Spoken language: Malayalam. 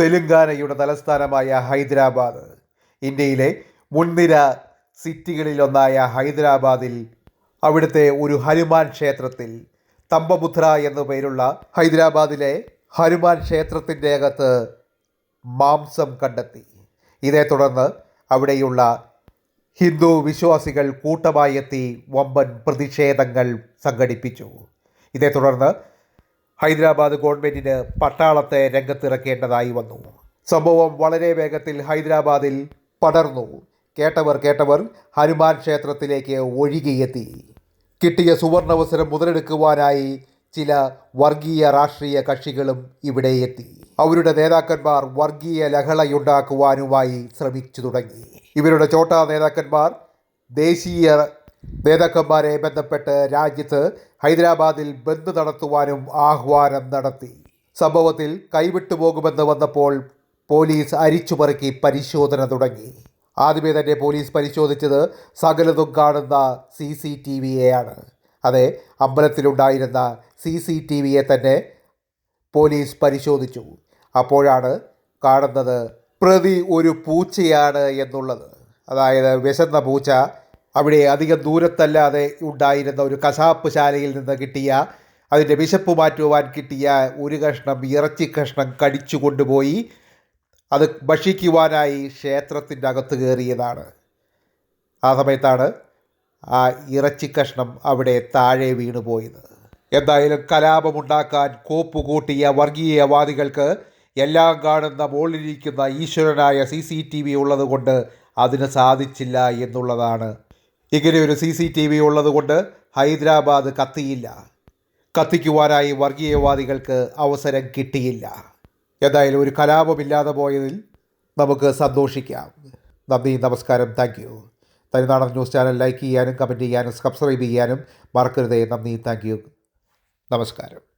തെലുങ്കാനയുടെ തലസ്ഥാനമായ ഹൈദരാബാദ്. ഇന്ത്യയിലെ മുൻനിര സിറ്റികളിലൊന്നായ ഹൈദരാബാദിൽ അവിടുത്തെ ഒരു ഹനുമാൻ ക്ഷേത്രത്തിൽ തമ്പമുദ്ര എന്നു പേരുള്ള ഹൈദരാബാദിലെ ഹനുമാൻ ക്ഷേത്രത്തിന്റെ അകത്ത് മാംസം കണ്ടെത്തി. ഇതേ തുടർന്ന് അവിടെയുള്ള ഹിന്ദു വിശ്വാസികൾ കൂട്ടമായെത്തി വമ്പൻ പ്രതിഷേധങ്ങൾ സംഘടിപ്പിച്ചു. ഇതേ തുടർന്ന് ഹൈദരാബാദ് ഗവൺമെന്റിന് പട്ടാളത്തെ രംഗത്തിറക്കേണ്ടതായി വന്നു. സംഭവം വളരെ വേഗത്തിൽ ഹൈദരാബാദിൽ പടർന്നു. കേട്ടവർ കേട്ടവർ ഹനുമാൻ ക്ഷേത്രത്തിലേക്ക് ഒഴുകിയെത്തി. കിട്ടിയ സുവർണവസരം മുതലെടുക്കുവാനായി ചില വർഗീയ രാഷ്ട്രീയ കക്ഷികളും ഇവിടെ എത്തി. അവരുടെ നേതാക്കന്മാർ വർഗീയ ലഹളയുണ്ടാക്കുവാനുമായി ശ്രമിച്ചു തുടങ്ങി. ഇവരുടെ ചോട്ടാ നേതാക്കന്മാർ ദേശീയ നേതാക്കന്മാരെ ബന്ധപ്പെട്ട് രാജ്യത്ത് ഹൈദരാബാദിൽ ബന്ദ് നടത്തുവാനും ആഹ്വാനം നടത്തി. സംഭവത്തിൽ കൈവിട്ടുപോകുമെന്ന് വന്നപ്പോൾ പോലീസ് അരിച്ചുപറുക്കി പരിശോധന തുടങ്ങി. ആദ്യമേ തന്നെ പോലീസ് പരിശോധിച്ചത് സകലതും കാണുന്ന സി സി ടി വിയെയാണ്. അതെ അമ്പലത്തിലുണ്ടായിരുന്ന സി സി ടി വിയെ തന്നെ പോലീസ് പരിശോധിച്ചു. അപ്പോഴാണ് കാണുന്നത് പ്രതി ഒരു പൂച്ചയാണ് എന്നുള്ളത്. അതായത് വിശന്ന പൂച്ച അവിടെ അധിക ദൂരത്തല്ലാതെ ഉണ്ടായിരുന്ന ഒരു കശാപ്പ് ശാലയിൽ നിന്ന് കിട്ടിയ അതിന്റെ വിശപ്പ് മാറ്റുവാൻ കിട്ടിയ ഒരു കഷ്ണം ഇറച്ചി കഷ്ണം കടിച്ചു കൊണ്ടുപോയി അത് ഭക്ഷിക്കുവാനായി ക്ഷേത്രത്തിന്റെ അകത്ത് കയറിയതാണ്. ആ സമയത്താണ് ആ ഇറച്ചി കഷ്ണം അവിടെ താഴെ വീണു പോയത്. എന്തായാലും കലാപമുണ്ടാക്കാൻ കോപ്പ് കൂട്ടിയ വർഗീയവാദികൾക്ക് എല്ലാം കാണുന്ന മുകളിലിരിക്കുന്ന ഈശ്വരനായ സി സി ടി വി ഉള്ളതുകൊണ്ട് അതിന് സാധിച്ചില്ല എന്നുള്ളതാണ് ഇങ്ങനെ ഒരു സി സി ടി വി ഉള്ളതുകൊണ്ട് ഹൈദരാബാദ് കത്തിയില്ല. കത്തിക്കുവാനായി വർഗീയവാദികൾക്ക് അവസരം കിട്ടിയില്ല. എന്തായാലും ഒരു കലാപമില്ലാതെ പോയതിൽ നമുക്ക് സന്തോഷിക്കാം. നന്ദി നമസ്കാരം thank you Thaninadan news channel like ചെയ്യാനും കമന്റ് ചെയ്യാനും സബ്സ്ക്രൈബ് ചെയ്യാനും മറക്കരുതേ. നന്ദി താങ്ക് യു നമസ്കാരം.